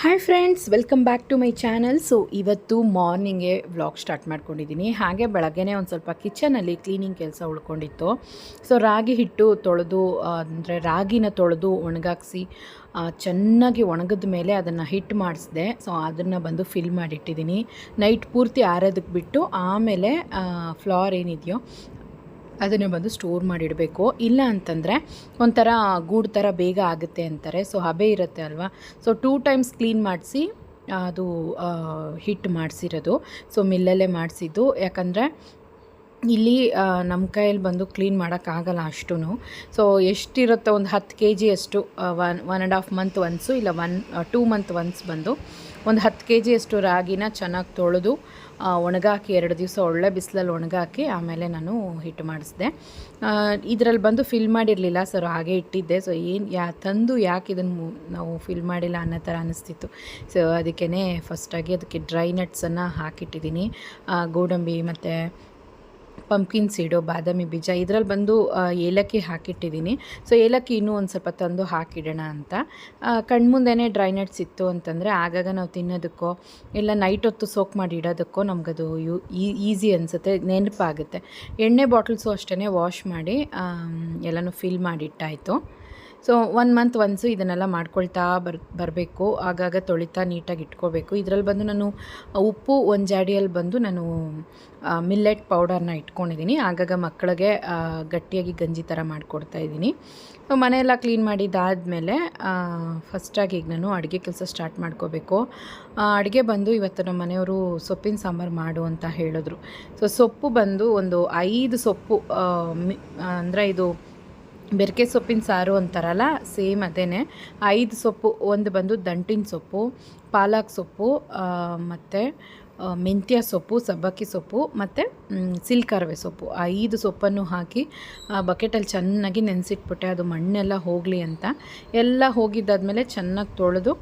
Hi friends welcome back to my channel so ಇವತ್ತು ಮಾರ್ನಿಂಗೆ vlog start ಮಾಡ್ಕೊಂಡಿದ್ದೀನಿ. ಹಾಗೆ ಬೆಳಗ್ಗೆನೇ ಒಂದು ಸ್ವಲ್ಪ ಕಿಚನಲ್ಲಿ ಕ್ಲೀನಿಂಗ್ ಕೆಲಸ ಉಳ್ಕೊಂಡಿತ್ತು. ಸೊ ರಾಗಿ ಹಿಟ್ಟು ತೊಳೆದು ಅಂದರೆ ರಾಗಿನ ತೊಳೆದು ಒಣಗಾಕ್ಸಿ ಚೆನ್ನಾಗಿ ಒಣಗಿದ ಮೇಲೆ ಅದನ್ನು ಹಿಟ್ ಮಾಡಿಸಿದೆ. ಸೊ ಅದನ್ನು ಬಂದು ಫಿಲ್ ಮಾಡಿಟ್ಟಿದ್ದೀನಿ. ನೈಟ್ ಪೂರ್ತಿ ಆರೋದಕ್ಕೆ ಬಿಟ್ಟು ಆಮೇಲೆ ಫ್ಲವರ್ ಏನಿದೆಯೋ ಅದನ್ನು ಬಂದು ಸ್ಟೋರ್ ಮಾಡಿಡಬೇಕು. ಇಲ್ಲ ಅಂತಂದರೆ ಒಂಥರ ಗೂಡು ಥರ ಬೇಗ ಆಗುತ್ತೆ ಅಂತಾರೆ. ಸೊ ಹಬೆ ಇರುತ್ತೆ ಅಲ್ವಾ? ಸೊ ಟೂ ಟೈಮ್ಸ್ ಕ್ಲೀನ್ ಮಾಡಿಸಿ, ಅದು ಹಿಟ್ಟು ಮಾಡಿಸಿರೋದು. ಸೊ ಮಿಲ್ಲಲ್ಲೇ ಮಾಡಿಸಿದ್ದು. ಯಾಕಂದರೆ ಇಲ್ಲಿ ನಮ್ಮ ಕೈಯಲ್ಲಿ ಬಂದು ಕ್ಲೀನ್ ಮಾಡೋಕ್ಕಾಗಲ್ಲ ಅಷ್ಟೂ ಸೊ ಎಷ್ಟಿರುತ್ತೋ ಒಂದು ಹತ್ತು ಕೆ ಜಿ ಅಷ್ಟು one one and half month once ಇಲ್ಲ ಒನ್ ಟೂ ಮಂತ್ ಒನ್ಸ್ ಬಂದು ಒಂದು ಹತ್ತು ಕೆ ಜಿಯಷ್ಟು ರಾಗಿನ ಚೆನ್ನಾಗಿ ತೊಳೆದು ಒಣಗಾಕಿ ಎರಡು ದಿವಸ ಒಳ್ಳೆ ಬಿಸಿಲಲ್ಲಿ ಒಣಗಾಕಿ ಆಮೇಲೆ ನಾನು ಹಿಟ್ಟು ಮಾಡಿಸಿದೆ. ಇದರಲ್ಲಿ ಬಂದು ಫಿಲ್ ಮಾಡಿರಲಿಲ್ಲ ಸರ್ ಹಾಗೆ ಇಟ್ಟಿದ್ದೆ. ಸೊ ಏನು ಯಾ, ತಂದು ಯಾಕೆ ಇದನ್ನು ನಾವು ಫಿಲ್ ಮಾಡಿಲ್ಲ ಅನ್ನೋ ಥರ ಅನ್ನಿಸ್ತಿತ್ತು ಸೊ ಅದಕ್ಕೇ ಫಸ್ಟಾಗಿ ಅದಕ್ಕೆ ಡ್ರೈ ನಟ್ಸನ್ನು ಹಾಕಿಟ್ಟಿದ್ದೀನಿ. ಗೋಡಂಬಿ ಮತ್ತು ಪಂಪ್ಕಿನ್ ಸೀಡು ಬಾದಾಮಿ ಬೀಜ, ಇದರಲ್ಲಿ ಬಂದು ಏಲಕ್ಕಿ ಹಾಕಿಟ್ಟಿದ್ದೀನಿ. ಸೊ ಏಲಕ್ಕಿ ಇನ್ನೂ ಒಂದು ಸ್ವಲ್ಪ ತಂದು ಹಾಕಿಡೋಣ ಅಂತ. ಕಣ್ಮುಂದೆನೇ ಡ್ರೈ ನಟ್ಸ್ ಇತ್ತು ಅಂತಂದರೆ, ಆಗಾಗ ನಾವು ತಿನ್ನೋದಕ್ಕೋ, ಇಲ್ಲ ನೈಟ್ ಹೊತ್ತು ಸೋಕ್ ಮಾಡಿ ಇಡೋದಕ್ಕೋ ನಮಗದು ಯು ಈಸಿ ಅನಿಸುತ್ತೆ, ನೆನಪಾಗುತ್ತೆ. ಎಣ್ಣೆ ಬಾಟಲ್ಸು ಅಷ್ಟೇ ವಾಶ್ ಮಾಡಿ ಎಲ್ಲನೂ ಫಿಲ್ ಮಾಡಿಟ್ಟಾಯಿತು ಸೊ ಒನ್ ಮಂತ್ ಒನ್ಸು ಇದನ್ನೆಲ್ಲ ಮಾಡ್ಕೊಳ್ತಾ ಬರ್, ಬರಬೇಕು, ಆಗಾಗ ತೊಳಿತಾ ನೀಟಾಗಿ ಇಟ್ಕೋಬೇಕು. ಇದರಲ್ಲಿ ಬಂದು ನಾನು ಉಪ್ಪು ಒಂದು ಜಾಡಿಯಲ್ಲಿ ಬಂದು ನಾನು ಮಿಲ್ಲೆಟ್ ಪೌಡರ್ನ ಇಟ್ಕೊಂಡಿದ್ದೀನಿ ಆಗಾಗ ಮಕ್ಕಳಿಗೆ ಗಟ್ಟಿಯಾಗಿ ಗಂಜಿ ಥರ ಮಾಡಿಕೊಡ್ತಾ ಇದ್ದೀನಿ ಸೊ ಮನೆಯೆಲ್ಲ ಕ್ಲೀನ್ ಮಾಡಿದ್ದಾದಮೇಲೆ ಫಸ್ಟಾಗಿ ಈಗ ನಾನು ಅಡುಗೆ ಕೆಲಸ ಸ್ಟಾರ್ಟ್ ಮಾಡ್ಕೋಬೇಕು. ಅಡುಗೆ ಬಂದು ಇವತ್ತು ನಮ್ಮ ಮನೆಯವರು ಸೊಪ್ಪಿನ ಸಾಂಬಾರು ಮಾಡು ಅಂತ ಹೇಳಿದ್ರು. ಸೊ ಸೊಪ್ಪು ಬಂದು ಒಂದು ಐದು ಸೊಪ್ಪು ಅಂದರೆ ಇದು ಬೆರಕೆ ಸೊಪ್ಪಿನ ಸಾರು ಅಂತಾರಲ್ಲ, ಸೇಮ್ ಅದೇ ಐದು ಸೊಪ್ಪು, ಒಂದು ಬಂದು ದಂಟಿನ ಸೊಪ್ಪು, ಪಾಲಕ್ ಸೊಪ್ಪು ಮತ್ತು ಮೆಂತ್ಯ ಸೊಪ್ಪು, ಸಬ್ಬಕ್ಕಿ ಸೊಪ್ಪು, ಮತ್ತು ಸಿಲ್ಕರವೆ ಸೊಪ್ಪು. ಐದು ಸೊಪ್ಪನ್ನು ಹಾಕಿ ಬಕೆಟಲ್ಲಿ ಚೆನ್ನಾಗಿ ನೆನೆಸಿಟ್ಬಿಟ್ಟೆ. ಅದು ಮಣ್ಣೆಲ್ಲ ಹೋಗಲಿ ಅಂತ. ಎಲ್ಲ ಹೋಗಿದ್ದಾದಮೇಲೆ ಚೆನ್ನಾಗಿ ತೊಳೆದು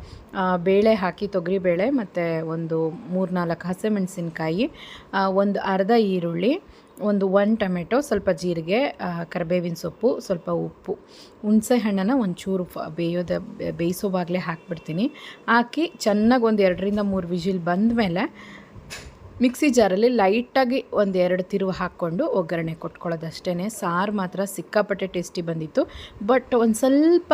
ಬೇಳೆ ಹಾಕಿ, ತೊಗರಿಬೇಳೆ, ಮತ್ತು ಒಂದು ಮೂರು ನಾಲ್ಕು ಹಸಿಮೆಣಸಿನ್ಕಾಯಿ ಒಂದು ಅರ್ಧ ಈರುಳ್ಳಿ ಒಂದು ಒನ್ ಟೊಮೆಟೊ, ಸ್ವಲ್ಪ ಜೀರಿಗೆ ಕರಿಬೇವಿನ ಸೊಪ್ಪು, ಸ್ವಲ್ಪ ಉಪ್ಪು. ಹುಣಸೆ ಹಣ್ಣನ್ನು ಒಂಚೂರು ಫ, ಬೇಯೋದ ಬೇಯಿಸೋವಾಗಲೇ ಹಾಕ್ಬಿಡ್ತೀನಿ. ಹಾಕಿ ಚೆನ್ನಾಗಿ ಒಂದು ಎರಡರಿಂದ ಮೂರು ವಿಜಿಲ್ ಬಂದಮೇಲೆ ಮಿಕ್ಸಿ ಜಾರಲ್ಲಿ ಲೈಟಾಗಿ ಒಂದು ಎರಡು ತಿರುವು ಹಾಕ್ಕೊಂಡು ಒಗ್ಗರಣೆ ಕೊಟ್ಕೊಳ್ಳೋದಷ್ಟೇ ಸಾರು ಮಾತ್ರ ಸಿಕ್ಕಾಪಟ್ಟೆ ಟೇಸ್ಟಿ ಬಂದಿತ್ತು. ಬಟ್ ಒಂದು ಸ್ವಲ್ಪ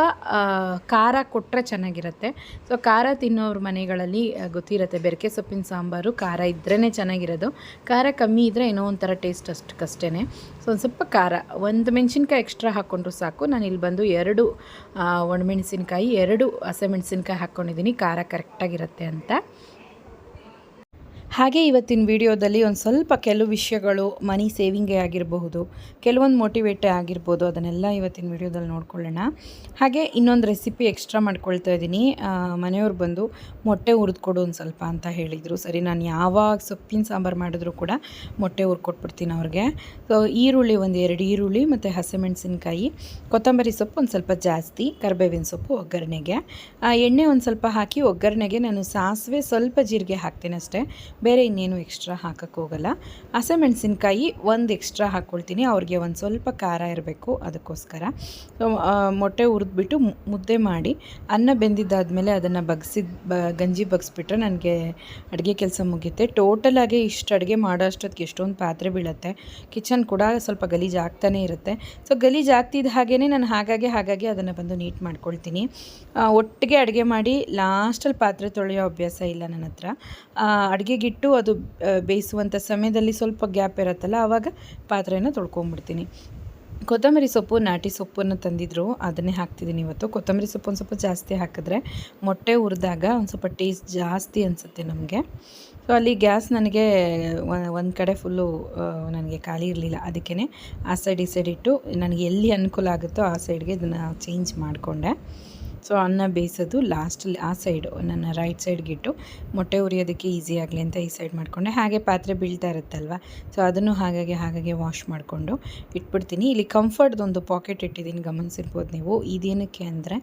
ಖಾರ ಕೊಟ್ಟರೆ ಚೆನ್ನಾಗಿರುತ್ತೆ. ಸೊ, ಖಾರ ತಿನ್ನೋರ ಮನೆಗಳಲ್ಲಿ ಗೊತ್ತಿರುತ್ತೆ, ಬೆರಕೆ ಸೊಪ್ಪಿನ ಸಾಂಬಾರು ಖಾರ ಇದ್ರೇ ಚೆನ್ನಾಗಿರೋದು. ಖಾರ ಕಮ್ಮಿ ಇದ್ದರೆ ಏನೋ ಒಂಥರ ಟೇಸ್ಟ್ ಅಷ್ಟಕ್ಕಷ್ಟೇ ಸೊ, ಒಂದು ಸ್ವಲ್ಪ ಖಾರ, ಒಂದು ಮೆಣಸಿನ್ಕಾಯಿ ಎಕ್ಸ್ಟ್ರಾ ಹಾಕ್ಕೊಂಡ್ರು ಸಾಕು. ನಾನು ಇಲ್ಲಿ ಬಂದು ಎರಡು ಒಣಮೆಣಸಿನ್ಕಾಯಿ, ಎರಡು ಹಸಿಮೆಣಸಿನ್ಕಾಯಿ ಹಾಕ್ಕೊಂಡಿದ್ದೀನಿ ಖಾರ ಕರೆಕ್ಟಾಗಿರುತ್ತೆ ಅಂತ. ಹಾಗೆ ಇವತ್ತಿನ ವಿಡಿಯೋದಲ್ಲಿ ಒಂದು ಸ್ವಲ್ಪ ಕೆಲವು ವಿಷಯಗಳು ಮನಿ ಸೇವಿಂಗೇ ಆಗಿರಬಹುದು, ಕೆಲವೊಂದು ಮೋಟಿವೇಟೇ ಆಗಿರ್ಬೋದು, ಅದನ್ನೆಲ್ಲ ಇವತ್ತಿನ ವಿಡಿಯೋದಲ್ಲಿ ನೋಡ್ಕೊಳ್ಳೋಣ. ಹಾಗೆ ಇನ್ನೊಂದು ರೆಸಿಪಿ ಎಕ್ಸ್ಟ್ರಾ ಮಾಡ್ಕೊಳ್ತಾ ಇದ್ದೀನಿ. ಮನೆಯವ್ರು ಬಂದು ಮೊಟ್ಟೆ ಹುರಿದ್ಕೊಡು ಒಂದು ಸ್ವಲ್ಪ ಅಂತ ಹೇಳಿದರು. ಸರಿ, ನಾನು ಯಾವಾಗ ಸೊಪ್ಪಿನ ಸಾಂಬಾರು ಮಾಡಿದ್ರು ಕೂಡ ಮೊಟ್ಟೆ ಹುರ್ಕೊಟ್ಬಿಡ್ತೀನಿ ಅವ್ರಿಗೆ. ಸೊ ಈರುಳ್ಳಿ ಒಂದು ಎರಡು ಈರುಳ್ಳಿ ಮತ್ತು ಹಸಿಮೆಣಸಿನ್ಕಾಯಿ, ಕೊತ್ತಂಬರಿ ಸೊಪ್ಪು ಒಂದು ಸ್ವಲ್ಪ ಜಾಸ್ತಿ, ಕರಿಬೇವಿನ ಸೊಪ್ಪು ಒಗ್ಗರಣೆಗೆ. ಎಣ್ಣೆ ಒಂದು ಸ್ವಲ್ಪ ಹಾಕಿ ಒಗ್ಗರಣೆಗೆ ನಾನು ಸಾಸಿವೆ ಸ್ವಲ್ಪ ಜೀರಿಗೆ ಹಾಕ್ತೀನಿ ಅಷ್ಟೇ. ಬೇರೆ ಇನ್ನೇನು ಎಕ್ಸ್ಟ್ರಾ ಹಾಕೋಕ್ಕೋಗಲ್ಲ ಹಸಿಮೆಣಸಿನ್ಕಾಯಿ ಒಂದು ಎಕ್ಸ್ಟ್ರಾ ಹಾಕ್ಕೊಳ್ತೀನಿ ಅವ್ರಿಗೆ ಒಂದು ಸ್ವಲ್ಪ ಖಾರ ಇರಬೇಕು ಅದಕ್ಕೋಸ್ಕರ. ಮೊಟ್ಟೆ ಹುರಿದ್ಬಿಟ್ಟು ಮುದ್ದೆ ಮಾಡಿ ಅನ್ನ ಬೆಂದಿದ್ದಾದಮೇಲೆ ಅದನ್ನು ಬಗ್ಸಿದ, ಬ, ಗಂಜಿ ಬಗ್ಸ್ಬಿಟ್ರೆ ನನಗೆ ಅಡುಗೆ ಕೆಲಸ ಮುಗಿಯುತ್ತೆ. ಟೋಟಲಾಗಿ ಇಷ್ಟು ಅಡುಗೆ ಮಾಡೋ ಅಷ್ಟೊತ್ತಿಗೆ ಎಷ್ಟೊಂದು ಪಾತ್ರೆ ಬೀಳುತ್ತೆ. ಕಿಚನ್ ಕೂಡ ಸ್ವಲ್ಪ ಗಲೀಜು ಆಗ್ತಾನೇ ಇರುತ್ತೆ. ಸೊ ಗಲೀಜು ಆಗ್ತಿದ್ದ ಹಾಗೇ ನಾನು ಹಾಗಾಗಿ ಹಾಗಾಗಿ ಅದನ್ನು ಬಂದು ನೀಟ್ ಮಾಡ್ಕೊಳ್ತೀನಿ. ಒಟ್ಟಿಗೆ ಅಡುಗೆ ಮಾಡಿ ಲಾಸ್ಟಲ್ಲಿ ಪಾತ್ರೆ ತೊಳೆಯೋ ಅಭ್ಯಾಸ ಇಲ್ಲ ನನ್ನ ಹತ್ರ. ಅಡುಗೆಗಿಟ್ಟು ಅದು ಬೇಯಿಸುವಂಥ ಸಮಯದಲ್ಲಿ ಸ್ವಲ್ಪ ಗ್ಯಾಪ್ ಇರುತ್ತಲ್ಲ, ಆವಾಗ ಪಾತ್ರೆನ ತೊಳ್ಕೊಂಬಿಡ್ತೀನಿ. ಕೊತ್ತಂಬರಿ ಸೊಪ್ಪು, ನಾಟಿ ಸೊಪ್ಪನ್ನು ತಂದಿದ್ರು, ಅದನ್ನೇ ಹಾಕ್ತಿದ್ದೀನಿ ಇವತ್ತು. ಕೊತ್ತಂಬರಿ ಸೊಪ್ಪು ಒಂದು ಸ್ವಲ್ಪ ಜಾಸ್ತಿ ಹಾಕಿದ್ರೆ ಮೊಟ್ಟೆ ಹುರಿದಾಗ ಒಂದು ಸ್ವಲ್ಪ ಟೇಸ್ಟ್ ಜಾಸ್ತಿ ಅನಿಸುತ್ತೆ ನಮಗೆ. ಸೊ ಅಲ್ಲಿ ಗ್ಯಾಸ್ ನನಗೆ ಒಂದು ಕಡೆ ಫುಲ್ಲು ನನಗೆ ಖಾಲಿ ಇರಲಿಲ್ಲ. ಅದಕ್ಕೇ ಆ ಸೈಡ್ ಈ ಸೈಡ್ ಇಟ್ಟು, ನನಗೆ ಎಲ್ಲಿ ಅನುಕೂಲ ಆಗುತ್ತೋ ಆ ಸೈಡ್ಗೆ ಇದನ್ನು ಚೇಂಜ್ ಮಾಡಿಕೊಂಡೆ. ಸೊ ಅನ್ನ ಬೇಯಿಸೋದು ಲಾಸ್ಟಲ್ಲಿ ಆ ಸೈಡು ನನ್ನ ರೈಟ್ ಸೈಡ್ಗೆ ಇಟ್ಟು ಮೊಟ್ಟೆ ಉರಿಯೋದಕ್ಕೆ ಈಸಿ ಆಗಲಿ ಅಂತ ಈ ಸೈಡ್ ಮಾಡಿಕೊಂಡೆ. ಹಾಗೆ ಪಾತ್ರೆ ಬೀಳ್ತಾ ಇರುತ್ತಲ್ವ? ಸೊ ಅದನ್ನು ಹಾಗಾಗಿ ಹಾಗಾಗಿ ವಾಶ್ ಮಾಡಿಕೊಂಡು ಇಟ್ಬಿಡ್ತೀನಿ. ಇಲ್ಲಿ ಕಂಫರ್ಟ್ದೊಂದು ಪಾಕೆಟ್ ಇಟ್ಟಿದ್ದೀನಿ, ಗಮನಿಸಿರ್ಬೋದು ನೀವು. ಇದೇನಕ್ಕೆ ಅಂದರೆ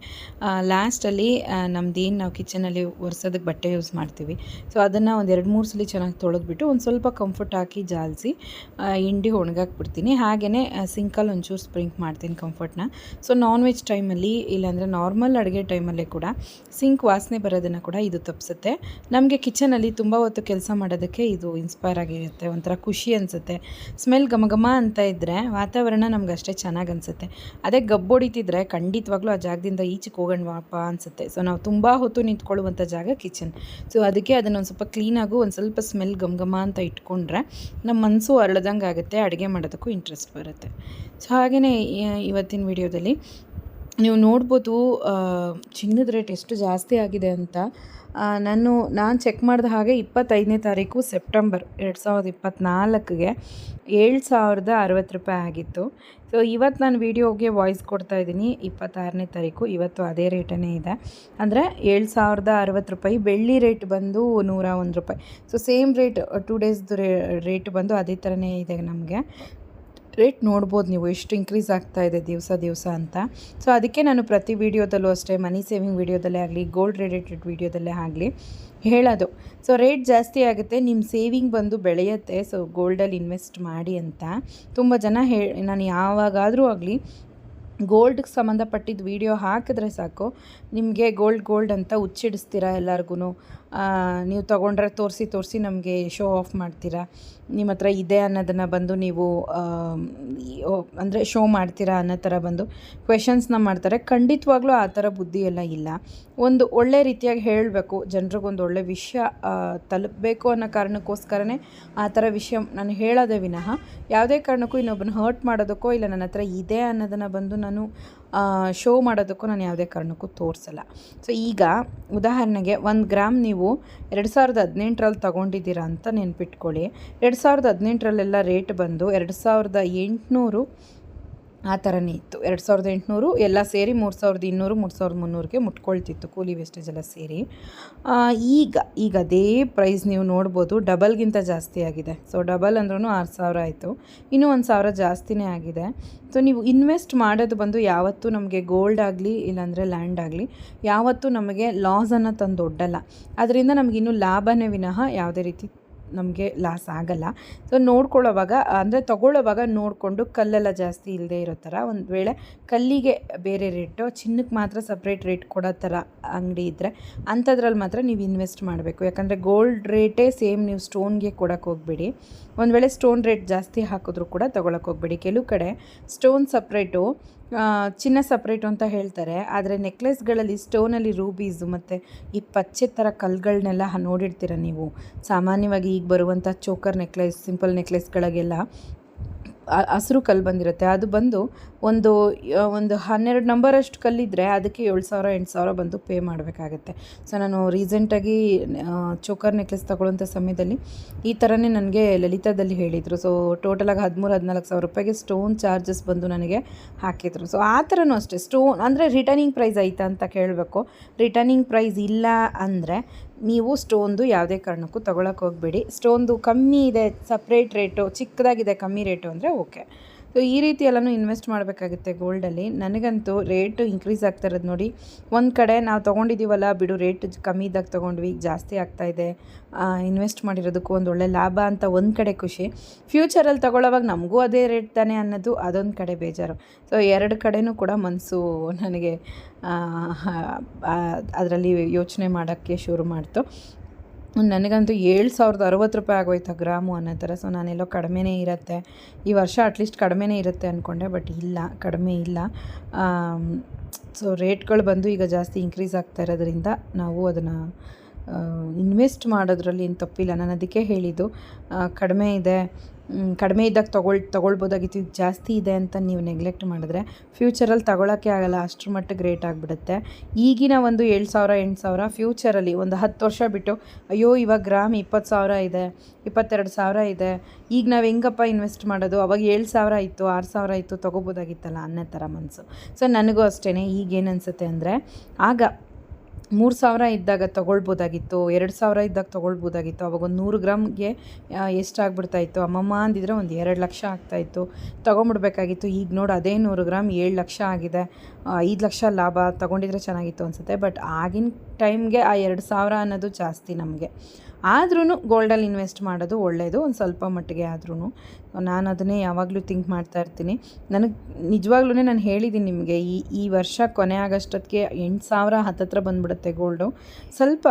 ಲಾಸ್ಟಲ್ಲಿ ನಮ್ಮದೇನು ನಾವು ಕಿಚನಲ್ಲಿ ಒರೆಸೋದಕ್ಕೆ ಬಟ್ಟೆ ಯೂಸ್ ಮಾಡ್ತೀವಿ. ಸೊ ಅದನ್ನು ಒಂದು ಎರಡು ಮೂರು ಸಲ ಚೆನ್ನಾಗಿ ತೊಳೆದ್ಬಿಟ್ಟು ಒಂದು ಸ್ವಲ್ಪ ಕಂಫರ್ಟ್ ಹಾಕಿ ಜಾಲಿಸಿ ಹಿಂಡಿ ಒಣಗಾಕ್ಬಿಡ್ತೀನಿ. ಹಾಗೆಯೇ ಸಿಂಕಲ್ಲಿ ಒಂಚೂರು ಸ್ಪ್ರಿಂಕ್ ಮಾಡ್ತೀನಿ ಕಂಫರ್ಟ್ನ ಸೊ ನಾನ್ ವೆಜ್ ಟೈಮಲ್ಲಿ ಇಲ್ಲಾಂದರೆ ನಾರ್ಮಲ್ ಅಡುಗೆ ಟೈಮಲ್ಲೇ ಕೂಡ ಸಿಂಕ್ ವಾಸನೆ ಬರೋದನ್ನು ಕೂಡ ಇದು ತಪ್ಪಿಸುತ್ತೆ. ನಮಗೆ ಕಿಚನಲ್ಲಿ ತುಂಬ ಹೊತ್ತು ಕೆಲಸ ಮಾಡೋದಕ್ಕೆ ಇದು ಇನ್ಸ್ಪೈರ್ ಆಗಿರುತ್ತೆ, ಒಂಥರ ಖುಷಿ ಅನಿಸುತ್ತೆ. ಸ್ಮೆಲ್ ಘಮ ಅಂತ ಇದ್ದರೆ ವಾತಾವರಣ ನಮ್ಗೆ ಅಷ್ಟೇ ಚೆನ್ನಾಗಿ ಅನಿಸುತ್ತೆ. ಅದೇ ಗಬ್ಬೊಡಿತಿದ್ರೆ ಖಂಡಿತವಾಗ್ಲೂ ಆ ಜಾಗದಿಂದ ಈಚೆಗೆ ಹೋಗೋಣವಾಪ ಅನಿಸುತ್ತೆ. ಸೊ ನಾವು ತುಂಬ ಹೊತ್ತು ನಿಂತ್ಕೊಳ್ಳುವಂಥ ಜಾಗ ಕಿಚನ್. ಸೊ ಅದಕ್ಕೆ ಅದನ್ನು ಒಂದು ಸ್ವಲ್ಪ ಕ್ಲೀನಾಗೂ ಒಂದು ಸ್ವಲ್ಪ ಸ್ಮೆಲ್ ಘಮ ಅಂತ ಇಟ್ಕೊಂಡ್ರೆ ನಮ್ಮ ಮನಸ್ಸು ಅರಳ್ದಂಗೆ ಆಗುತ್ತೆ ಅಡುಗೆ ಮಾಡೋದಕ್ಕೂ ಇಂಟ್ರೆಸ್ಟ್ ಬರುತ್ತೆ. ಸೊ ಹಾಗೆಯೇ ಇವತ್ತಿನ ವಿಡಿಯೋದಲ್ಲಿ ನೀವು ನೋಡ್ಬೋದು ಚಿನ್ನದ ರೇಟ್ ಎಷ್ಟು ಜಾಸ್ತಿ ಆಗಿದೆ ಅಂತ. ನಾನು ನಾನು ಚೆಕ್ ಮಾಡಿದ ಹಾಗೆ ಇಪ್ಪತ್ತೈದನೇ ತಾರೀಕು ಸೆಪ್ಟೆಂಬರ್ ಎರಡು ಸಾವಿರದ ಇಪ್ಪತ್ತ್ನಾಲ್ಕಿಗೆ ಏಳು ಸಾವಿರದ ಅರವತ್ತು ರೂಪಾಯಿ ಆಗಿತ್ತು. ಸೊ ಇವತ್ತು ನಾನು ವೀಡಿಯೋಗೆ ವಾಯ್ಸ್ ಕೊಡ್ತಾ ಇದ್ದೀನಿ. ಇಪ್ಪತ್ತಾರನೇ ತಾರೀಕು, ಇವತ್ತು ಅದೇ ರೇಟನೇ ಇದೆ. ಅಂದರೆ ಏಳು ಸಾವಿರದ ಅರವತ್ತು ರೂಪಾಯಿ, ಬೆಳ್ಳಿ ರೇಟ್ ಬಂದು ನೂರ ಒಂದು ರೂಪಾಯಿ. ಸೊ ಸೇಮ್ ರೇಟ್ ಟೂ ಡೇಸ್ದು ರೇಟ್ ಬಂದು ಅದೇ ಥರನೇ ಇದೆ ನಮಗೆ. ರೇಟ್ ನೋಡ್ಬೋದು ನೀವು, ಎಷ್ಟು ಇನ್ಕ್ರೀಸ್ ಆಗ್ತಾ ಇದೆ ದಿವಸ ದಿವಸ ಅಂತ. ಸೊ ಅದಕ್ಕೆ ನಾನು ಪ್ರತಿ ವೀಡಿಯೋದಲ್ಲೂ ಅಷ್ಟೇ ಮನಿ ಸೇವಿಂಗ್ ವೀಡಿಯೋದಲ್ಲೇ ಆಗಲಿ ಗೋಲ್ಡ್ ರಿಲೇಟೆಡ್ ವೀಡಿಯೋದಲ್ಲೇ ಆಗಲಿ ಹೇಳೋದು. ಸೊ ರೇಟ್ ಜಾಸ್ತಿ ಆಗುತ್ತೆ ನಿಮ್ಮ ಸೇವಿಂಗ್ ಬಂದು ಬೆಳೆಯುತ್ತೆ. ಸೊ ಗೋಲ್ಡಲ್ಲಿ ಇನ್ವೆಸ್ಟ್ ಮಾಡಿ ಅಂತ. ತುಂಬ ಜನ ಹೇ, ನಾನು ಯಾವಾಗಾದರೂ ಆಗಲಿ ಗೋಲ್ಡ್ಗೆ ಸಂಬಂಧಪಟ್ಟಿದ್ದು ವಿಡಿಯೋ ಹಾಕಿದ್ರೆ ಸಾಕು. ನಿಮಗೆ ಗೋಲ್ಡ್ ಗೋಲ್ಡ್ ಅಂತ ಉಚ್ಚಿಡಿಸ್ತೀರಾ ಎಲ್ಲರಿಗೂ ನೀವು ತೊಗೊಂಡ್ರೆ ತೋರಿಸಿ ತೋರಿಸಿ ನಮಗೆ ಶೋ ಆಫ್ ಮಾಡ್ತೀರಾ? ನಿಮ್ಮ ಹತ್ರ ಇದೆ ಅನ್ನೋದನ್ನು ಬಂದು ನೀವು ಅಂದರೆ ಶೋ ಮಾಡ್ತೀರಾ ಅನ್ನೋ ಥರ ಬಂದು ಕ್ವೆಶನ್ಸ್ನ ಮಾಡ್ತಾರೆ. ಖಂಡಿತವಾಗ್ಲೂ ಆ ಥರ ಬುದ್ಧಿ ಎಲ್ಲ ಇಲ್ಲ. ಒಂದು ಒಳ್ಳೆ ರೀತಿಯಾಗಿ ಹೇಳಬೇಕು. ಜನರಿಗೊಂದು ಒಳ್ಳೆ ವಿಷಯ ತಲುಪಬೇಕು ಅನ್ನೋ ಕಾರಣಕ್ಕೋಸ್ಕರನೇ ಆ ಥರ ವಿಷಯ ನಾನು ಹೇಳೋದೇ ವಿನಃ. ಯಾವುದೇ ಕಾರಣಕ್ಕೂ ಇನ್ನೊಬ್ಬನ ಹರ್ಟ್ ಮಾಡೋದಕ್ಕೋ ಇಲ್ಲ ನನ್ನ ಹತ್ರ ಇದೆ ಅನ್ನೋದನ್ನು ಬಂದು ನಾನು ಶೋ ಮಾಡೋದಕ್ಕೂ ನಾನು ಯಾವುದೇ ಕಾರಣಕ್ಕೂ ತೋರಿಸಲ್ಲ. ಸೊ ಈಗ ಉದಾಹರಣೆಗೆ ಒಂದು ಗ್ರಾಮ್ ನೀವು ಎರಡು ಸಾವಿರದ ಹದಿನೆಂಟರಲ್ಲಿ ತೊಗೊಂಡಿದ್ದೀರಾ ಅಂತ ನೆನ್ಪಿಟ್ಕೊಳ್ಳಿ. ಎರಡು ಸಾವಿರದ ಹದಿನೆಂಟರಲ್ಲೆಲ್ಲ ರೇಟ್ ಬಂದು ಎರಡು ಸಾವಿರದ ಎಂಟುನೂರು ಆ ಥರನೇ ಇತ್ತು. ಎರಡು ಸಾವಿರದ ಎಂಟುನೂರು ಎಲ್ಲ ಸೇರಿ ಮೂರು ಸಾವಿರದ ಇನ್ನೂರು, ಮೂರು ಸಾವಿರದ ಮುನ್ನೂರಿಗೆ ಮುಟ್ಕೊಳ್ತಿತ್ತು ಕೂಲಿ ವೇಸ್ಟೇಜ್ ಎಲ್ಲ ಸೇರಿ. ಈಗ ಈಗ ಅದೇ ಪ್ರೈಸ್ ನೀವು ನೋಡ್ಬೋದು ಡಬಲ್ಗಿಂತ ಜಾಸ್ತಿ ಆಗಿದೆ. ಸೊ ಡಬಲ್ ಅಂದ್ರೂ ಆರು ಸಾವಿರ ಆಯಿತು. ಇನ್ನೂ ಒಂದು ಸಾವಿರ ಜಾಸ್ತಿನೇ ಆಗಿದೆ. ಸೊ ನೀವು ಇನ್ವೆಸ್ಟ್ ಮಾಡೋದು ಬಂದು ಯಾವತ್ತೂ ನಮಗೆ ಗೋಲ್ಡ್ ಆಗಲಿ, ಇಲ್ಲಾಂದರೆ ಲ್ಯಾಂಡ್ ಆಗಲಿ, ಯಾವತ್ತೂ ನಮಗೆ ಲಾಸನ್ನು ತಂದು ಒಡ್ಡಲ್ಲ. ಅದರಿಂದ ನಮಗಿನ್ನೂ ಲಾಭನೇ ವಿನಃ ಯಾವುದೇ ರೀತಿ ನಮಗೆ ಲಾಸ್ ಆಗಲ್ಲ. ಸೊ ನೋಡ್ಕೊಳ್ಳೋವಾಗ, ಅಂದರೆ ತೊಗೊಳ್ಳೋವಾಗ ನೋಡಿಕೊಂಡು ಕಲ್ಲೆಲ್ಲ ಜಾಸ್ತಿ ಇಲ್ಲದೆ ಇರೋ ಥರ ಒಂದು ವೇಳೆ ಕಲ್ಲಿಗೆ ಬೇರೆ ರೇಟು ಚಿನ್ನಕ್ಕೆ ಮಾತ್ರ ಸಪ್ರೇಟ್ ರೇಟ್ ಕೊಡೋ ಥರ ಅಂಗಡಿ ಇದ್ದರೆ ಅಂಥದ್ರಲ್ಲಿ ಮಾತ್ರ ನೀವು ಇನ್ವೆಸ್ಟ್ ಮಾಡಬೇಕು. ಯಾಕಂದರೆ ಗೋಲ್ಡ್ ರೇಟೇ ಸೇಮ್ ನೀವು ಸ್ಟೋನ್ಗೆ ಕೊಡೋಕ್ಕೆ ಹೋಗ್ಬೇಡಿ. ಒಂದು ವೇಳೆ ಸ್ಟೋನ್ ರೇಟ್ ಜಾಸ್ತಿ ಹಾಕಿದ್ರೂ ಕೂಡ ತೊಗೊಳಕ್ಕೆ ಹೋಗ್ಬೇಡಿ. ಕೆಲವು ಕಡೆ ಸ್ಟೋನ್ ಸಪ್ರೇಟು ಚಿನ್ನ ಸಪ್ರೇಟು ಅಂತ ಹೇಳ್ತಾರೆ. ಆದರೆ ನೆಕ್ಲೆಸ್ಗಳಲ್ಲಿ ಸ್ಟೋನಲ್ಲಿ ರೂಬೀಸು ಮತ್ತು ಈ ಪಚ್ಚೆ ಥರ ಕಲ್ಗಳನ್ನೆಲ್ಲ ನೋಡಿರ್ತೀರ ನೀವು. ಸಾಮಾನ್ಯವಾಗಿ ಈಗ ಬರುವಂಥ ಚೋಕರ್ ನೆಕ್ಲೆಸ್ ಸಿಂಪಲ್ ನೆಕ್ಲೆಸ್ಗಳಿಗೆಲ್ಲ ಹಸ್ರು ಕಲ್ಲು ಬಂದಿರುತ್ತೆ. ಅದು ಬಂದು ಒಂದು ಒಂದು ಹನ್ನೆರಡು ನಂಬರಷ್ಟು ಕಲ್ಲಿದ್ದರೆ ಅದಕ್ಕೆ ಏಳು ಸಾವಿರ, ಎಂಟು ಸಾವಿರ ಬಂದು ಪೇ ಮಾಡಬೇಕಾಗತ್ತೆ. ಸೊ, ನಾನು ರೀಸೆಂಟಾಗಿ ಚೋಕರ್ ನೆಕ್ಲೆಸ್ ತಗೊಳ್ಳೋಂಥ ಸಮಯದಲ್ಲಿ ಈ ಥರನೇ ನನಗೆ ಲಲಿತಾದಲ್ಲಿ ಹೇಳಿದರು. ಸೊ ಟೋಟಲಾಗಿ ಹದಿಮೂರು, ಹದಿನಾಲ್ಕು ಸಾವಿರ ರೂಪಾಯಿಗೆ ಸ್ಟೋನ್ ಚಾರ್ಜಸ್ ಬಂದು ನನಗೆ ಹಾಕಿದರು. ಸೊ, ಆ ಥರನೂ ಅಷ್ಟೇ. ಸ್ಟೋನ್ ಅಂದರೆ ರಿಟರ್ನಿಂಗ್ ಪ್ರೈಸ್ ಆಯಿತಾ ಅಂತ ಕೇಳಬೇಕು. ರಿಟರ್ನಿಂಗ್ ಪ್ರೈಸ್ ಇಲ್ಲ ಅಂದರೆ ನೀವು ಸ್ಟೋನ್ದು ಯಾವುದೇ ಕಾರಣಕ್ಕೂ ತೊಗೊಳಕ್ಕೆ ಹೋಗಬೇಡಿ. ಸ್ಟೋನ್ದು ಕಮ್ಮಿ ಇದೆ ಸಪ್ರೇಟ್ ರೇಟು ಚಿಕ್ಕದಾಗಿದೆ ಕಮ್ಮಿ ರೇಟು ಅಂದರೆ ಓಕೆ ಸೊ ಈ ರೀತಿ ಎಲ್ಲನೂ ಇನ್ವೆಸ್ಟ್ ಮಾಡಬೇಕಾಗುತ್ತೆ ಗೋಲ್ಡಲ್ಲಿ ನನಗಂತೂ ರೇಟು ಇನ್ಕ್ರೀಸ್ ಆಗ್ತಾ ಇರೋದು ನೋಡಿ, ಒಂದು ಕಡೆ ನಾವು ತೊಗೊಂಡಿದ್ದೀವಲ್ಲ ಬಿಡು ರೇಟ್ ಕಮ್ಮಿ ಇದ್ದಾಗ ತೊಗೊಂಡ್ವಿ, ಜಾಸ್ತಿ ಆಗ್ತಾ ಇದೆ ಇನ್ವೆಸ್ಟ್ ಮಾಡಿರೋದಕ್ಕೂ ಒಂದು ಒಳ್ಳೆ ಲಾಭ ಅಂತ ಒಂದು ಕಡೆ ಖುಷಿ. ಫ್ಯೂಚರಲ್ಲಿ ತೊಗೊಳ್ಳೋವಾಗ ನಮಗೂ ಅದೇ ರೇಟ್ ತಾನೇ ಅನ್ನೋದು ಅದೊಂದು ಕಡೆ ಬೇಜಾರು. ಸೊ ಎರಡು ಕಡೆನೂ ಕೂಡ ಮನಸ್ಸು ನನಗೆ ಅದರಲ್ಲಿ ಯೋಚನೆ ಮಾಡೋಕ್ಕೆ ಶುರು ಮಾಡ್ತು. ನನಗಂತೂ ಏಳು ಸಾವಿರದ ಅರವತ್ತು ರೂಪಾಯಿ ಆಗೋಯ್ತು ಗ್ರಾಮು ಅನ್ನೋ ಥರ. ಸೊ ನಾನೆಲ್ಲೋ ಕಡಿಮೆನೇ ಇರುತ್ತೆ. ಈ ವರ್ಷ ಅಟ್ಲೀಸ್ಟ್ ಕಡಿಮೆನೇ ಇರುತ್ತೆ ಅಂದ್ಕೊಂಡೆ ಬಟ್ ಇಲ್ಲ, ಕಡಿಮೆ ಇಲ್ಲ. ಸೊ ರೇಟ್ಗಳು ಬಂದು ಈಗ ಜಾಸ್ತಿ ಇನ್ಕ್ರೀಸ್ ಆಗ್ತಾ ಇರೋದ್ರಿಂದ ನಾವು ಅದನ್ನು ಇನ್ವೆಸ್ಟ್ ಮಾಡೋದ್ರಲ್ಲಿ ಏನು ತಪ್ಪಿಲ್ಲ. ನಾನು ಅದಕ್ಕೆ ಹೇಳಿದ್ದು ಕಡಿಮೆ ಇದೆ. ಕಡಿಮೆ ಇದ್ದಾಗ ತೊಗೊಳ್, ತೊಗೊಳ್ಬೋದಾಗಿತ್ತು. ಇದು ಜಾಸ್ತಿ ಇದೆ ಅಂತ ನೀವು ನೆಗ್ಲೆಕ್ಟ್ ಮಾಡಿದ್ರೆ ಫ್ಯೂಚರಲ್ಲಿ ತಗೊಳ್ಳೋಕ್ಕೆ ಆಗಲ್ಲ, ಅಷ್ಟರ ಮಟ್ಟಿಗೆ ರೇಟ್ ಆಗಿಬಿಡುತ್ತೆ. ಈಗಿನ ಒಂದು ಏಳು ಸಾವಿರ, ಎಂಟು ಸಾವಿರ ಫ್ಯೂಚರಲ್ಲಿ ಒಂದು ಹತ್ತು ವರ್ಷ ಬಿಟ್ಟು, ಅಯ್ಯೋ, ಇವಾಗ ಗ್ರಾಮ್ ಇಪ್ಪತ್ತು ಸಾವಿರ ಇದೆ, ಇಪ್ಪತ್ತೆರಡು ಸಾವಿರ ಇದೆ, ಈಗ ನಾವು ಹೆಂಗಪ್ಪ ಇನ್ವೆಸ್ಟ್ ಮಾಡೋದು? ಅವಾಗ ಏಳು ಸಾವಿರ ಇತ್ತು, ಆರು ಸಾವಿರ ಇತ್ತು ತೊಗೋಬೋದಾಗಿತ್ತಲ್ಲ ಅನ್ನೋ ಥರ ಮನಸ್ಸು ಸೊ ನನಗೂ ಅಷ್ಟೇ ಈಗೇನು ಅನಿಸುತ್ತೆ ಅಂದರೆ, ಆಗ ಮೂರು ಸಾವಿರ ಇದ್ದಾಗ ತೊಗೊಳ್ಬೋದಾಗಿತ್ತು, ಎರಡು ಸಾವಿರ ಇದ್ದಾಗ ತೊಗೊಳ್ಬೋದಾಗಿತ್ತು, ಅವಾಗ ಒಂದು ನೂರು ಗ್ರಾಮ್ಗೆ ಎಷ್ಟಾಗ್ಬಿಡ್ತಾಯಿತ್ತು ಅಮ್ಮಮ್ಮ ಅಂದಿದ್ರೆ ಒಂದು ಎರಡು ಲಕ್ಷ ಆಗ್ತಾಯಿತ್ತು ತೊಗೊಂಬಿಡ್ಬೇಕಾಗಿತ್ತು ಈಗ ನೋಡಿ ಅದೇ ನೂರು ಗ್ರಾಮ್ ಏಳು ಲಕ್ಷ ಆಗಿದೆ. ಐದು ಲಕ್ಷ ಲಾಭ ತೊಗೊಂಡಿದ್ರೆ ಚೆನ್ನಾಗಿತ್ತು ಅನಿಸುತ್ತೆ. ಬಟ್ ಆಗಿನ ಟೈಮ್ಗೆ ಆ ಎರಡು ಸಾವಿರ ಅನ್ನೋದು ಜಾಸ್ತಿ ನಮಗೆ. ಆದ್ರೂ ಗೋಲ್ಡಲ್ಲಿ ಇನ್ವೆಸ್ಟ್ ಮಾಡೋದು ಒಳ್ಳೆಯದು ಒಂದು ಸ್ವಲ್ಪ ಮಟ್ಟಿಗೆ ಆದ್ರೂ ನಾನು ಅದನ್ನೇ ಯಾವಾಗಲೂ ಥಿಂಕ್ ಮಾಡ್ತಾ ಇರ್ತೀನಿ. ನನಗೆ ನಿಜವಾಗ್ಲೂ ನಾನು ಹೇಳಿದ್ದೀನಿ ನಿಮಗೆ, ಈ ಈ ವರ್ಷ ಕೊನೆ ಆಗಷ್ಟೊತ್ತಿಗೆ ಎಂಟು ಸಾವಿರ ಹತ್ತತ್ರ ಬಂದುಬಿಡುತ್ತೆ ಗೋಲ್ಡು ಸ್ವಲ್ಪ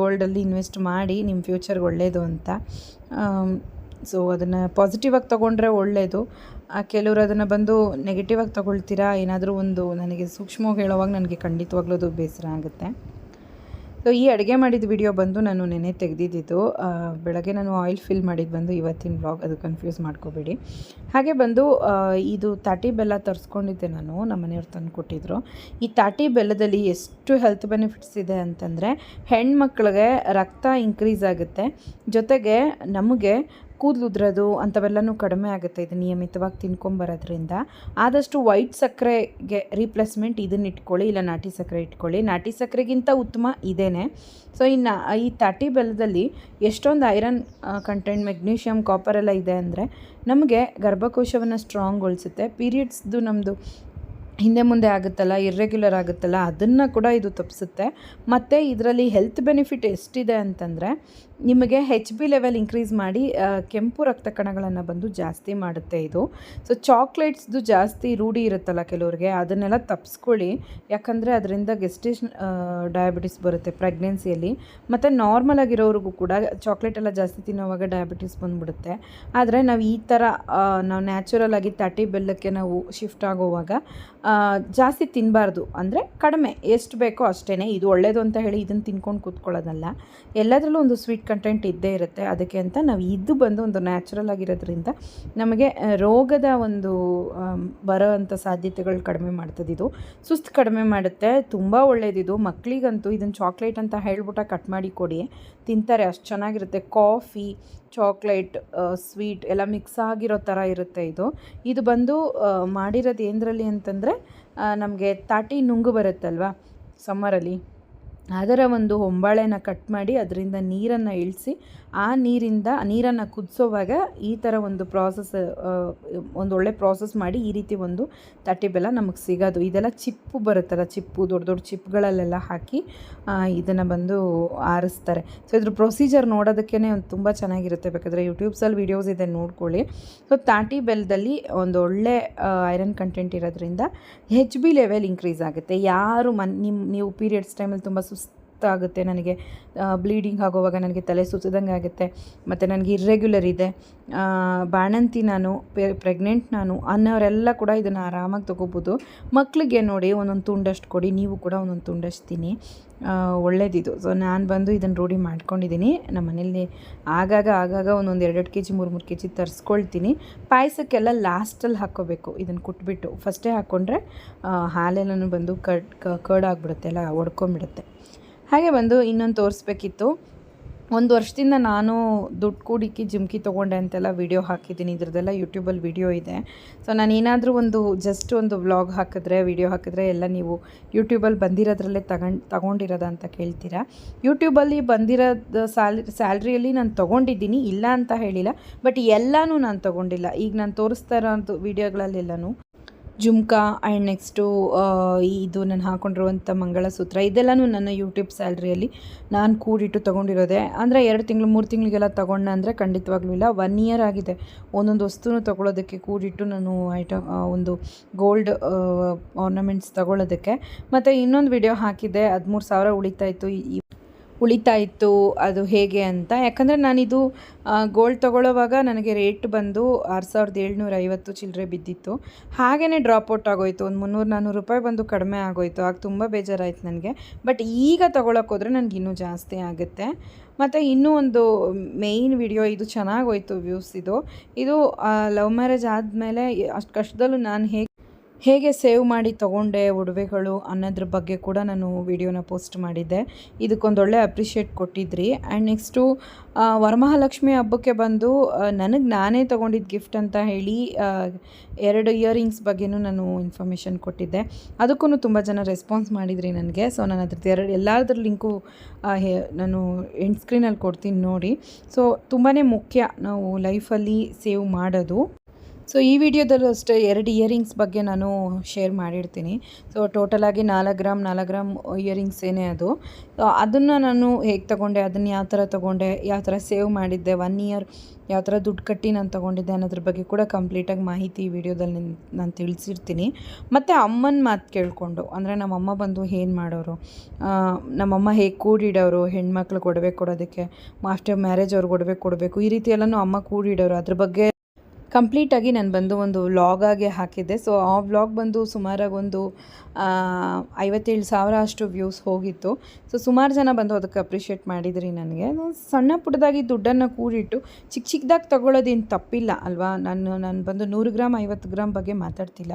ಗೋಲ್ಡಲ್ಲಿ ಇನ್ವೆಸ್ಟ್ ಮಾಡಿ ನಿಮ್ಮ ಫ್ಯೂಚರ್ಗೆ ಒಳ್ಳೆಯದು ಅಂತ. ಸೊ ಅದನ್ನು ಪಾಸಿಟಿವ್ ಆಗಿ ತೊಗೊಂಡ್ರೆ ಒಳ್ಳೆಯದು ಕೆಲವರು ಅದನ್ನು ಬಂದು ನೆಗೆಟಿವ್ ಆಗಿ ತೊಗೊಳ್ತೀರಾ? ಏನಾದರೂ ಒಂದು ನನಗೆ ಸೂಕ್ಷ್ಮವಾಗಿ ಹೇಳೋವಾಗ ನನಗೆ ಖಂಡಿತವಾಗ್ಲೂ ಅದು ಬೇಸರ ಆಗುತ್ತೆ. ಸೊ ಈ ಅಡುಗೆ ಮಾಡಿದ ವಿಡಿಯೋ ಬಂದು ನಾನು ನೆನೆ ತೆಗೆದಿದ್ದು ಬೆಳಗ್ಗೆ ನಾನು ಆಯಿಲ್ ಫಿಲ್ ಮಾಡಿದ್ದು ಬಂದು ಇವತ್ತಿನ ಬ್ಲಾಗ್ ಅದು ಕನ್ಫ್ಯೂಸ್ ಮಾಡ್ಕೋಬೇಡಿ. ಹಾಗೆ ಬಂದು ಇದು ತಾಟಿ ಬೆಲ್ಲ ತರಿಸ್ಕೊಂಡಿದ್ದೆ ನಾನು, ನಮ್ಮ ಮನೆಯವ್ರು ತಂದು ಕೊಟ್ಟಿದ್ರು. ಈ ತಾಟಿ ಬೆಲ್ಲದಲ್ಲಿ ಎಷ್ಟು ಹೆಲ್ತ್ ಬೆನಿಫಿಟ್ಸ್ ಇದೆ ಅಂತಂದರೆ, ಹೆಣ್ಮಕ್ಳಿಗೆ ರಕ್ತ ಇನ್ಕ್ರೀಸ್ ಆಗುತ್ತೆ. ಜೊತೆಗೆ ನಮಗೆ ಕೂದಲು ಉದ್ರೋದು ಅಂಥವೆಲ್ಲನೂ ಕಡಿಮೆ ಆಗುತ್ತೆ ಇದು ನಿಯಮಿತವಾಗಿ ತಿನ್ಕೊಂಬರೋದ್ರಿಂದ. ಆದಷ್ಟು ವೈಟ್ ಸಕ್ಕರೆಗೆ ರೀಪ್ಲೇಸ್ಮೆಂಟ್ ಇದನ್ನ ಇಟ್ಕೊಳ್ಳಿ, ಇಲ್ಲ ನಾಟಿ ಸಕ್ಕರೆ ಇಟ್ಕೊಳ್ಳಿ. ನಾಟಿ ಸಕ್ಕರೆಗಿಂತ ಉತ್ತಮ ಇದೇನೆ. ಸೊ ಇನ್ನು ಈ ತಾಟಿ ಬೆಲ್ಲದಲ್ಲಿ ಎಷ್ಟೊಂದು ಐರನ್ ಕಂಟೆಂಟ್ ಮೆಗ್ನೀಷಿಯಮ್ ಕಾಪರ್ ಎಲ್ಲ ಇದೆ ಅಂದರೆ ನಮಗೆ ಗರ್ಭಕೋಶವನ್ನು ಸ್ಟ್ರಾಂಗ್ಗೊಳಿಸುತ್ತೆ ಪೀರಿಯಡ್ಸ್ದು ನಮ್ಮದು ಹಿಂದೆ ಮುಂದೆ ಆಗುತ್ತಲ್ಲ ಇರ್ರೆಗ್ಯುಲರ್ ಆಗುತ್ತಲ್ಲ, ಅದನ್ನು ಕೂಡ ಇದು ತಪ್ಪಿಸುತ್ತೆ. ಮತ್ತು ಇದರಲ್ಲಿ ಹೆಲ್ತ್ ಬೆನಿಫಿಟ್ ಎಷ್ಟಿದೆ ಅಂತಂದರೆ, ನಿಮಗೆ ಹೆಚ್ ಬಿ ಲೆವೆಲ್ ಇನ್ಕ್ರೀಸ್ ಮಾಡಿ ಕೆಂಪು ರಕ್ತ ಕಣಗಳನ್ನು ಬಂದು ಜಾಸ್ತಿ ಮಾಡುತ್ತೆ ಇದು. ಸೊ ಚಾಕ್ಲೇಟ್ಸ್ದು ಜಾಸ್ತಿ ರೂಢಿ ಇರುತ್ತಲ್ಲ ಕೆಲವ್ರಿಗೆ, ಅದನ್ನೆಲ್ಲ ತಪ್ಪಿಸ್ಕೊಳ್ಳಿ ಯಾಕಂದರೆ ಅದರಿಂದ ಗೆಸ್ಟೇಷನ್ ಡಯಾಬಿಟಿಸ್ ಬರುತ್ತೆ ಪ್ರೆಗ್ನೆನ್ಸಿಯಲ್ಲಿ ಮತ್ತು ನಾರ್ಮಲ್ ಆಗಿರೋರಿಗೂ ಕೂಡ ಚಾಕ್ಲೇಟ್ ಎಲ್ಲ ಜಾಸ್ತಿ ತಿನ್ನೋವಾಗ ಡಯಾಬಿಟಿಸ್ ಬಂದುಬಿಡುತ್ತೆ. ಆದರೆ ನಾವು ಈ ಥರ ನಾವು ನ್ಯಾಚುರಲ್ ಆಗಿ ತಟ್ಟಿ ಬೆಲ್ಲಕ್ಕೆ ನಾವು ಶಿಫ್ಟ್ ಆಗೋವಾಗ ಜಾಸ್ತಿ ತಿನ್ನಬಾರ್ದು ಅಂದರೆ ಕಡಿಮೆ. ಎಷ್ಟು ಬೇಕೋ ಅಷ್ಟೇ ಇದು ಒಳ್ಳೆಯದು ಅಂತ ಹೇಳಿ ಇದನ್ನು ತಿನ್ಕೊಂಡು ಕೂತ್ಕೊಳ್ಳೋದಲ್ಲ. ಎಲ್ಲದರಲ್ಲೂ ಒಂದು ಸ್ವೀಟ್ ಕಂಟೆಂಟ್ ಇದ್ದೇ ಇರುತ್ತೆ. ಅದಕ್ಕೆ ಅಂತ ನಾವು ಇದು ಬಂದು ಒಂದು ನ್ಯಾಚುರಲ್ ಆಗಿರೋದ್ರಿಂದ ನಮಗೆ ರೋಗದ ಒಂದು ಬರೋ ಅಂಥ ಸಾಧ್ಯತೆಗಳು ಕಡಿಮೆ ಮಾಡ್ತದೆ ಇದು. ಸುಸ್ತು ಕಡಿಮೆ ಮಾಡುತ್ತೆ. ತುಂಬ ಒಳ್ಳೆಯದಿದು ಮಕ್ಕಳಿಗಂತೂ ಇದನ್ನು ಚಾಕ್ಲೇಟ್ ಅಂತ ಹೇಳ್ಬಿಟ್ಟು ಕಟ್ ಮಾಡಿ ಕೊಡಿ. ತಿಂತಾರೆ, ಅಷ್ಟು ಚೆನ್ನಾಗಿರುತ್ತೆ. ಕಾಫಿ, ಚಾಕ್ಲೇಟ್ ಸ್ವೀಟ್ ಎಲ್ಲ ಮಿಕ್ಸ್ ಆಗಿರೋ ಥರ ಇರುತ್ತೆ ಇದು. ಇದು ಬಂದು ಮಾಡಿರೋದು ಏನರಲ್ಲಿ ಅಂತಂದರೆ ನಮಗೆ ತಾಟಿ ನುಂಗು ಬರುತ್ತಲ್ವ ಸಮ್ಮರಲ್ಲಿ ಅದರ ಒಂದು ಹೊಂಬಾಳೆನ ಕಟ್ ಮಾಡಿ ಅದರಿಂದ ನೀರನ್ನು ಇಳಿಸಿ ಆ ನೀರಿಂದ, ನೀರನ್ನು ಕುದಿಸೋವಾಗ ಈ ಥರ ಒಂದು ಪ್ರಾಸೆಸ್ ಒಂದು ಒಳ್ಳೆ ಪ್ರಾಸೆಸ್ ಮಾಡಿ ಈ ರೀತಿ ಒಂದು ತಟ್ಟೆ ಬೆಲ್ಲ ನಮಗೆ ಸಿಗೋದು. ಇದೆಲ್ಲ ಚಿಪ್ಪು ಬರುತ್ತಲ್ಲ, ಚಿಪ್ಪು, ದೊಡ್ಡ ದೊಡ್ಡ ಚಿಪ್ಗಳಲ್ಲೆಲ್ಲ ಹಾಕಿ ಇದನ್ನು ಬಂದು ಆರಿಸ್ತಾರೆ. ಸೊ ಇದ್ರ ಪ್ರೊಸೀಜರ್ ನೋಡೋದಕ್ಕೇ ಒಂದು ತುಂಬ ಚೆನ್ನಾಗಿರುತ್ತೆ. ಬೇಕಾದರೆ ಯೂಟ್ಯೂಬ್ಸಲ್ಲಿ ವೀಡಿಯೋಸ್ ಇದೆ ನೋಡ್ಕೊಳ್ಳಿ. ಸೊ ತಾಟಿ ಬೆಲ್ಲದಲ್ಲಿ ಒಂದು ಒಳ್ಳೆ ಐರನ್ ಕಂಟೆಂಟ್ ಇರೋದ್ರಿಂದ ಹೆಚ್ ಬಿ ಲೆವೆಲ್ ಇನ್ಕ್ರೀಸ್ ಆಗುತ್ತೆ. ಯಾರು ಮನ್ ನಿಮ್ಮ ನೀವು ಪೀರಿಯಡ್ಸ್ ಟೈಮಲ್ಲಿ ತುಂಬ ಸುಸ್ತಾಗುತ್ತೆ ನನಗೆ. ಬ್ಲೀಡಿಂಗ್ ಆಗೋವಾಗ ನನಗೆ ತಲೆ ಸುತ್ತಿದಂಗೆ ಆಗುತ್ತೆ. ಮತ್ತು ನನಗೆ ಇರ್ರೆಗ್ಯುಲರ್ ಇದೆ. ಬಾಣಂತಿ ನಾನು ಪ್ರೆಗ್ನೆಂಟ್ ನಾನು, ಅನ್ನೋರೆಲ್ಲ ಕೂಡ ಇದನ್ನು ಆರಾಮಾಗಿ ತೊಗೋಬೋದು. ಮಕ್ಕಳಿಗೆ ನೋಡಿ ಒಂದೊಂದು ತುಂಡಷ್ಟು ಕೊಡಿ, ನೀವು ಕೂಡ ಒಂದೊಂದು ತುಂಡಷ್ಟು ತಿನ್ನಿ ಒಳ್ಳೇದಿದು. ಸೊ ನಾನು ಬಂದು ಇದನ್ನು ರೂಢಿ ಮಾಡ್ಕೊಂಡಿದ್ದೀನಿ ನಮ್ಮ ಮನೇಲಿ ಆಗಾಗ ಆಗಾಗ ಒಂದೊಂದು ಎರಡೆರಡು ಕೆ ಜಿ ಮೂರು ಮೂರು ಕೆ ಜಿ ತರಿಸ್ಕೊಳ್ತೀನಿ. ಪಾಯಸಕ್ಕೆಲ್ಲ ಲಾಸ್ಟಲ್ಲಿ ಹಾಕ್ಕೋಬೇಕು. ಇದನ್ನು ಕುಟ್ಬಿಟ್ಟು. ಫಸ್ಟೇ ಹಾಕ್ಕೊಂಡ್ರೆ ಹಾಲೆಲ್ಲನೂ ಬಂದು ಕಡ್ ಕರ್ಡ್ ಆಗಿಬಿಡುತ್ತೆ ಎಲ್ಲ ಒಡ್ಕೊಂಬಿಡುತ್ತೆ. ಹಾಗೆ ಬಂದು ಇನ್ನೊಂದು ತೋರಿಸ್ಬೇಕಿತ್ತು. ಒಂದು ವರ್ಷದಿಂದ ನಾನು ದುಡ್ಡು ಕೂಡಿಕ್ಕಿ ಜುಮ್ಕಿ ತೊಗೊಂಡೆ ಅಂತೆಲ್ಲ ವೀಡಿಯೋ ಹಾಕಿದ್ದೀನಿ. ಇದ್ರದ್ದೆಲ್ಲ ಯೂಟ್ಯೂಬಲ್ಲಿ ವೀಡಿಯೋ ಇದೆ. ಸೊ ನಾನು ಏನಾದರೂ ಒಂದು ಜಸ್ಟ್ ಒಂದು ವ್ಲಾಗ್ ಹಾಕಿದ್ರೆ, ವೀಡಿಯೋ ಹಾಕಿದ್ರೆ ಎಲ್ಲ ನೀವು ಯೂಟ್ಯೂಬಲ್ಲಿ ಬಂದಿರೋದ್ರಲ್ಲೇ ತಗೊಂಡು, ತಗೊಂಡಿರೋದ ಅಂತ ಕೇಳ್ತೀರಾ? ಯೂಟ್ಯೂಬಲ್ಲಿ ಬಂದಿರೋದು ಸ್ಯಾಲ್, ಸ್ಯಾಲ್ರಿಯಲ್ಲಿ ನಾನು ತೊಗೊಂಡಿದ್ದೀನಿ, ಇಲ್ಲ ಅಂತ ಹೇಳಿಲ್ಲ. ಬಟ್ ಎಲ್ಲನೂ ನಾನು ತೊಗೊಂಡಿಲ್ಲ. ಈಗ ನಾನು ತೋರಿಸ್ತಾ ಇರೋದು ವೀಡಿಯೋಗಳಲ್ಲೆಲ್ಲನೂ ಜುಮ್ಕಾ ಆ್ಯಂಡ್ ನೆಕ್ಸ್ಟು ಇದು ನಾನು ಹಾಕೊಂಡಿರುವಂಥ ಮಂಗಳಸೂತ್ರ, ಇದೆಲ್ಲನೂ ನನ್ನ ಯೂಟ್ಯೂಬ್ ಸ್ಯಾಲ್ರಿಯಲ್ಲಿ ನಾನು ಕೂಡಿಟ್ಟು ತೊಗೊಂಡಿರೋದೆ. ಅಂದರೆ ಎರಡು ತಿಂಗಳು, ಮೂರು ತಿಂಗಳಿಗೆಲ್ಲ ತೊಗೊಂಡೆ ಅಂದರೆ ಖಂಡಿತವಾಗ್ಲೂ ಇಲ್ಲ. ಒನ್ ಇಯರ್ ಆಗಿದೆ. ಒಂದೊಂದು ವಸ್ತುನೂ ತೊಗೊಳೋದಕ್ಕೆ, ಕೂಡಿಟ್ಟು ನಾನು ಐಟಮ್ ಒಂದು ಗೋಲ್ಡ್ ಆರ್ನಮೆಂಟ್ಸ್ ತೊಗೊಳೋದಕ್ಕೆ. ಮತ್ತು ಇನ್ನೊಂದು ವಿಡಿಯೋ ಹಾಕಿದ್ದೆ ಹದಿಮೂರು ಸಾವಿರ ಉಳಿತಾಯಿತ್ತು ಈ ಉಳಿತಾ ಇತ್ತು, ಅದು ಹೇಗೆ ಅಂತ. ಯಾಕಂದರೆ ನಾನಿದು ಗೋಲ್ಡ್ ತೊಗೊಳ್ಳೋವಾಗ ನನಗೆ ರೇಟ್ ಬಂದು ಆರು ಸಾವಿರದ ಏಳ್ನೂರ ಐವತ್ತು ಚಿಲ್ಲರೆ ಬಿದ್ದಿತ್ತು. ಹಾಗೆಯೇ ಡ್ರಾಪ್ ಔಟ್ ಆಗೋಯ್ತು. ಒಂದು ಮುನ್ನೂರು ನಾನ್ನೂರು ರೂಪಾಯಿ ಬಂದು ಕಡಿಮೆ ಆಗೋಯ್ತು. ಆಗ ತುಂಬ ಬೇಜಾರಾಯಿತು ನನಗೆ. ಬಟ್ ಈಗ ತೊಗೊಳಕ್ಕೆ ಹೋದರೆ ನನಗೆ ಇನ್ನೂ ಜಾಸ್ತಿ ಆಗುತ್ತೆ. ಮತ್ತು ಇನ್ನೂ ಒಂದು ಮೇಯ್ನ್ ವಿಡಿಯೋ ಇದು ಚೆನ್ನಾಗಿ ಹೋಯ್ತು ವ್ಯೂಸ್ ಇದು. ಇದು ಲವ್ ಮ್ಯಾರೇಜ್ ಆದಮೇಲೆ ಅಷ್ಟು ಕಷ್ಟದಲ್ಲೂ ನಾನು ಹೇಗೆ ಹೇಗೆ ಸೇವ್ ಮಾಡಿ ತೊಗೊಂಡೆ ಒಡವೆಗಳು ಅನ್ನೋದ್ರ ಬಗ್ಗೆ ಕೂಡ ನಾನು ವಿಡಿಯೋನ ಪೋಸ್ಟ್ ಮಾಡಿದ್ದೆ. ಇದಕ್ಕೊಂದೊಳ್ಳೆ ಅಪ್ರಿಷಿಯೇಟ್ ಕೊಟ್ಟಿದ್ರಿ. ಆ್ಯಂಡ್ ನೆಕ್ಸ್ಟು ವರಮಹಾಲಕ್ಷ್ಮಿ ಹಬ್ಬಕ್ಕೆ ಬಂದು ನನಗೆ ನಾನೇ ತೊಗೊಂಡಿದ್ದ ಗಿಫ್ಟ್ ಅಂತ ಹೇಳಿ ಎರಡು ಇಯರಿಂಗ್ಸ್ ಬಗ್ಗೆನೂ ನಾನು ಇನ್ಫಾರ್ಮೇಷನ್ ಕೊಟ್ಟಿದ್ದೆ. ಅದಕ್ಕೂ ತುಂಬ ಜನ ರೆಸ್ಪಾನ್ಸ್ ಮಾಡಿದ್ರಿ ನನಗೆ. ಸೊ ನಾನು ಅದ್ರದ್ದು ಎರಡು, ಎಲ್ಲದ್ರ ಲಿಂಕು ನಾನು ಎಂಡ್ ಸ್ಕ್ರೀನಲ್ಲಿ ಕೊಡ್ತೀನಿ ನೋಡಿ. ಸೊ ತುಂಬಾ ಮುಖ್ಯ ನಾವು ಲೈಫಲ್ಲಿ ಸೇವ್ ಮಾಡೋದು. ಸೊ ಈ ವಿಡಿಯೋದಲ್ಲೂ ಅಷ್ಟೇ ಎರಡು ಇಯರಿಂಗ್ಸ್ ಬಗ್ಗೆ ನಾನು ಶೇರ್ ಮಾಡಿರ್ತೀನಿ. ಸೊ ಟೋಟಲಾಗಿ ನಾಲ್ಕು ಗ್ರಾಮ್ ನಾಲ್ಕು ಗ್ರಾಮ್ ಇಯರಿಂಗ್ಸ್ ಏನೇ ಅದು. ಸೊ ಅದನ್ನು ನಾನು ಹೇಗೆ ತೊಗೊಂಡೆ, ಅದನ್ನು ಯಾವ ಥರ ತೊಗೊಂಡೆ, ಯಾವ ಥರ ಸೇವ್ ಮಾಡಿದ್ದೆ ಒನ್ ಇಯರ್ ಯಾವ ಥರ ದುಡ್ಡು ಕಟ್ಟಿ ನಾನು ತೊಗೊಂಡಿದ್ದೆ ಅನ್ನೋದ್ರ ಬಗ್ಗೆ ಕೂಡ ಕಂಪ್ಲೀಟಾಗಿ ಮಾಹಿತಿ ಈ ವಿಡಿಯೋದಲ್ಲಿ ನಾನು ತಿಳಿಸಿರ್ತೀನಿ. ಮತ್ತು ಅಮ್ಮನ ಮಾತು ಕೇಳಿಕೊಂಡು, ಅಂದರೆ ನಮ್ಮಮ್ಮ ಬಂದು ಏನು ಮಾಡೋರು? ನಮ್ಮಮ್ಮ ಹೇಗೆ ಕೂಡಿಡೋರು? ಹೆಣ್ಮಕ್ಳು ಕೊಡಬೇಕು ಕೊಡೋದಕ್ಕೆ, ಮಾಸ್ಟರ್ ಮ್ಯಾರೇಜ್ ಅವ್ರಿಗೆ ಕೊಡಬೇಕು ಕೊಡಬೇಕು, ಈ ರೀತಿ ಎಲ್ಲನೂ ಅಮ್ಮ ಕೂಡಿಡೋರು. ಅದ್ರ ಬಗ್ಗೆ ಕಂಪ್ಲೀಟಾಗಿ ನಾನು ಬಂದು ಒಂದು ವ್ಲಾಗಾಗೆ ಹಾಕಿದ್ದೆ. ಸೊ ಆ ವ್ಲಾಗ್ ಬಂದು ಸುಮಾರಾಗಿ ಒಂದು ಐವತ್ತೇಳು ಸಾವಿರ ಅಷ್ಟು ವ್ಯೂಸ್ ಹೋಗಿತ್ತು. ಸೊ ಸುಮಾರು ಜನ ಬಂದು ಅದಕ್ಕೆ ಅಪ್ರಿಷಿಯೇಟ್ ಮಾಡಿದ್ರಿ ನನಗೆ. ನಾನು ಸಣ್ಣ ಪುಟ್ಟದಾಗಿ ದುಡ್ಡನ್ನು ಕೂಡಿಟ್ಟು ಚಿಕ್ಕ ಚಿಕ್ಕದಾಗಿ ತಗೊಳ್ಳೋದೇನು ತಪ್ಪಿಲ್ಲ ಅಲ್ವಾ? ನಾನು ನಾನು ಬಂದು ನೂರು ಗ್ರಾಮ್ ಐವತ್ತು ಗ್ರಾಮ್ ಬಗ್ಗೆ ಮಾತಾಡ್ತಿಲ್ಲ.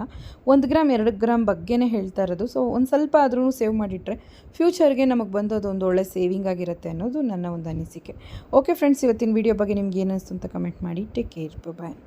ಒಂದು ಗ್ರಾಮ್ ಎರಡು ಗ್ರಾಮ್ ಬಗ್ಗೆನೇ ಹೇಳ್ತಾ ಇರೋದು. ಸೊ ಒಂದು ಸ್ವಲ್ಪ ಆದ್ರೂ ಸೇವ್ ಮಾಡಿಟ್ರೆ ಫ್ಯೂಚರ್ಗೆ ನಮಗೆ ಬಂದು ಅದೊಂದು ಒಳ್ಳೆ ಸೇವಿಂಗ್ ಆಗಿರುತ್ತೆ ಅನ್ನೋದು ನನ್ನ ಒಂದು ಅನಿಸಿಕೆ. ಓಕೆ ಫ್ರೆಂಡ್ಸ್ ಇವತ್ತಿನ ವಿಡಿಯೋ ಬಗ್ಗೆ ನಿಮ್ಗೆ ಏನಿಸ್ತು ಅಂತ ಕಮೆಂಟ್ ಮಾಡಿ. Take care bye